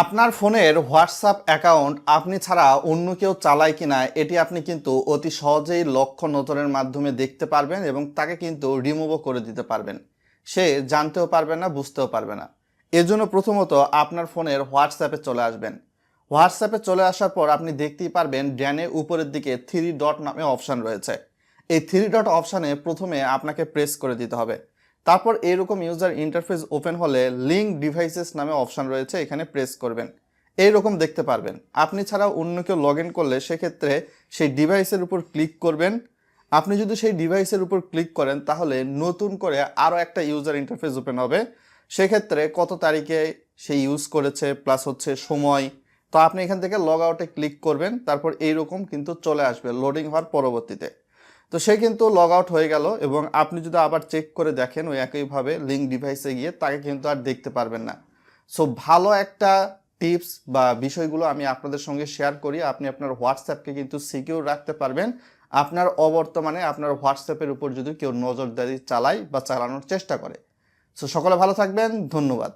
আপনার ফোনের WhatsApp account আপনি ছাড়া অন্য কেউ চালায় কিনা, এটি আপনি কিন্তু অতি সহজেই লক্ষ্য নজরের মাধ্যমে দেখতে পারবেন এবং তাকে কিন্তু রিমুভও করে দিতে পারবেন। সে জানতেও পারবে না, বুঝতেও পারবে না। এজন্য প্রথমত আপনার ফোনের হোয়াটসঅ্যাপে চলে আসবেন। হোয়াটসঅ্যাপে চলে আসার পর আপনি দেখতেই পারবেন ড্যানে উপরের দিকে থ্রি ডট নামে অপশান রয়েছে। এই থ্রি ডট অপশানে প্রথমে আপনাকে প্রেস করে দিতে হবে। তারপর এরকম ইউজার ইন্টারফেস ওপেন হলে লিঙ্ক ডিভাইসেস নামে অপশান রয়েছে, এখানে প্রেস করবেন। এইরকম দেখতে পারবেন। আপনি ছাড়া অন্য কেউ লগ ইন করলে সেক্ষেত্রে সেই ডিভাইসের উপর ক্লিক করবেন। আপনি যদি সেই ডিভাইসের উপর ক্লিক করেন, তাহলে নতুন করে আরও একটা ইউজার ইন্টারফেস ওপেন হবে। সেক্ষেত্রে কত তারিখে সে ইউজ করেছে প্লাস হচ্ছে সময়। তো আপনি এখান থেকে লগ আউটে ক্লিক করবেন, তারপর এইরকম কিন্তু চলে আসবে লোডিং হওয়ার পরবর্তীতে। তো সে কিন্তু লগ আউট হয়ে গেল এবং আপনি যদি আবার চেক করে দেখেন, ওই একইভাবে লিঙ্ক ডিভাইসে গিয়ে তাকে কিন্তু আর দেখতে পারবেন না। সো ভালো একটা টিপস বা বিষয়গুলো আমি আপনাদের সঙ্গে শেয়ার করি। আপনি আপনার হোয়াটসঅ্যাপকে কিন্তু সিকিউর রাখতে পারবেন। আপনার অবর্তমানে আপনার হোয়াটসঅ্যাপের উপর যদি কেউ নজরদারি চালায় বা চালানোর চেষ্টা করে। সো সকলে ভালো থাকবেন। ধন্যবাদ।